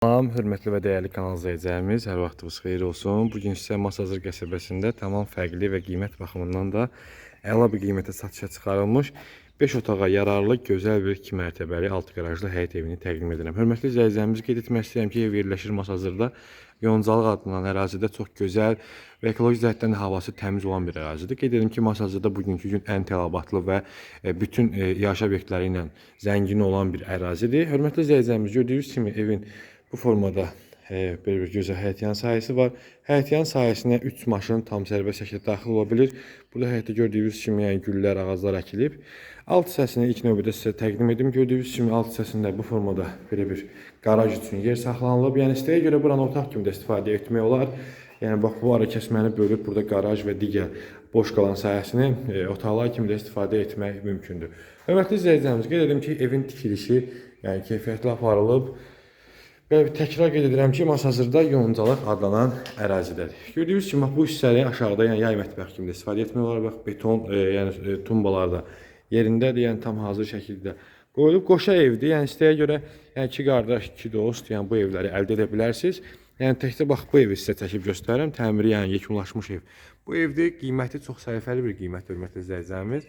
Salam, hörmətli və dəyərli kanal izləyicilərimiz, hər vaxtınız xeyir olsun. Bu gün sizə Masazır qəsəbəsində tamam fərqli və qiymət baxımından da əla bir qiymətə satışa çıxarılmış 5 otağa yararlı gözəl bir 2 mərtəbəli 6 qarajlı həyət evini təqdim edirəm. Hörmətli izləyicilərimiz, qeyd etmək istəyirəm ki, ev yerləşir Masazırda. Yoncalıq adlanan ərazidə çox gözəl və ekoloji cəhətdən də havası təmiz olan bir ərazidir. Qeyd edim ki, Masazırda bugünkü gün ən tələbatlı və e, bütün e, yaşayış obyektləri ilə zəngin olan bir ərazidir. Hörmətli izləyicilərimiz, gördüyünüz kimi evin bu formada e, böyle bir gözəl həyətyan sahəsi var. Həyətyan sahəsinə 3 maşın tam sərbəst şəkildə daxil ola bilir. Burada həyətdə gördüyünüz kimi yəni güllər, ağaclar əkilib. Alt hissəsini ilk növbədə sizə təqdim edim. Gördüyünüz kimi alt hissəsində bu formada belə bir qaraj üçün yer saxlanılıb. Yəni istəyə görə buranı otaq kimi də istifadə etmək olar. Yəni bax bu ara kəsməni bölüb burada qaraj və digər boş qalan sahəsini e, otaqlar kimi də istifadə etmək mümkündür. Hörmətli izləyicilərimiz, qeyd edim ki, evin tikilişi yəni keyfiyyətli aparılıb. Bir təkrar qeyd edirəm ki, Masazırda yoncalıq adlanan ərazidədir. Gördüyünüz kimi bax bu hissələri aşağıda, yəni yay mətbəx kimi də istifadə etmək olar. Bax beton, e, yəni e, tumbalar da yerindədir, yəni tam hazır şəkildə qoyulub. Qoşa evdir. Yəni istəyə görə yəni iki qardaş, iki dost, yəni bu evləri əldə edə bilərsiniz. Yəni təkcə bax bu evi sizə çəkib göstərirəm. Təmiri yəni yekunlaşmış ev. Bu evdə qiyməti çox sərfəli bir qiymət hörmətli izləyicilərimiz.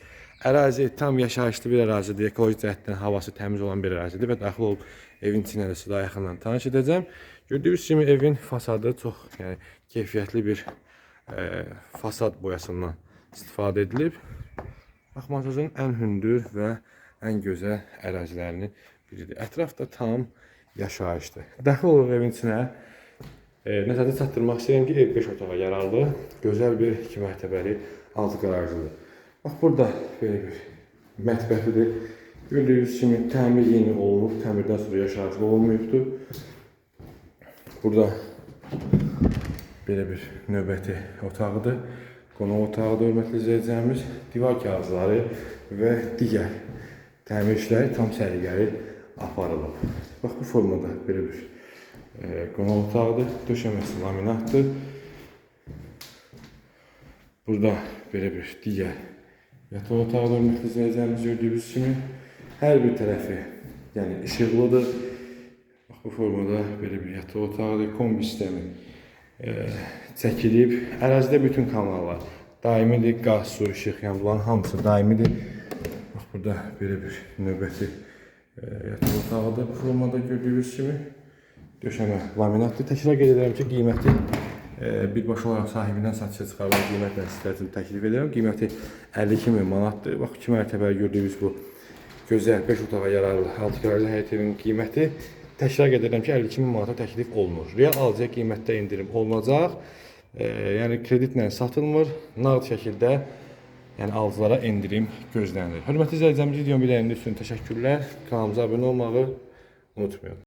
Ərazi tam yaşayışlı bir ərazidir. Ekoloji cəhətdən havası təmiz olan bir ərazidir və daxil olub evin içinə də sizə yaxından tanış edəcəm. Gördüyünüz kimi evin fasadı çox yəni keyfiyyətli bir e, fasad boyasından istifadə edilib. Baxmasazın ən hündür və ən gözəl ərazilərinin biridir. Ətrafda tam yaşayışdır. Daxil olub evin içinə nəzərdə çatdırmaq istəyirəm ki, ev 5 otağa yararlı, gözəl bir 2 mərtəbəli 6 qarajlıdır. Bax burada belə bir mətbəxidir. Gördüyünüz kimi təmir yeni olunub, təmirdən sonra yaşayışlı olunmayıbdır. Burada belə bir növbəti otağıdır. Qonaq otağıdır, hörmətli izləyicilərimiz. Divar kağızları və digər təmir işləri tam səliqəli aparılıb. Bax bu formada belə bir e, qonaq otağıdır. Döşəməsi laminatdır. Burada belə bir digər yataq otağı da hörmətli izləyicilərimiz gördüyünüz kimi hər bir tərəfi yəni işıqlıdır. Bax bu formada belə bir yataq otağıdır, kombi sistemi e, çəkilib. Ərazidə bütün kanallar daimidir, qaz, su, işıq, yəni bunların hamısı daimidir. Bax burada belə bir növbəti e, yataq otağıdır. Bu formada gördüyünüz kimi döşəmə laminatdır. Təkrar qeyd edirəm ki, qiyməti e, birbaşa olaraq sahibindən satışa çıxarılan qiymətlə sizlər üçün təklif edirəm. Qiyməti 52 min manatdır. Bax 2 mərtəbəli gördüyünüz bu gözəl 5 otağa yararlı 6 qarajlı həyət evinin qiyməti təkrar edirəm ki, 52 min manata təklif olunur. Real alıcıya qiymətdə endirim olunacaq. E, yəni kreditlə satılmır. Nağd şəkildə yəni alıcılara endirim gözlənilir. Hörmətli izləyicilərimiz videomu biləyiniz üçün təşəkkürlər. Kanalımıza abunə olmağı unutmayın.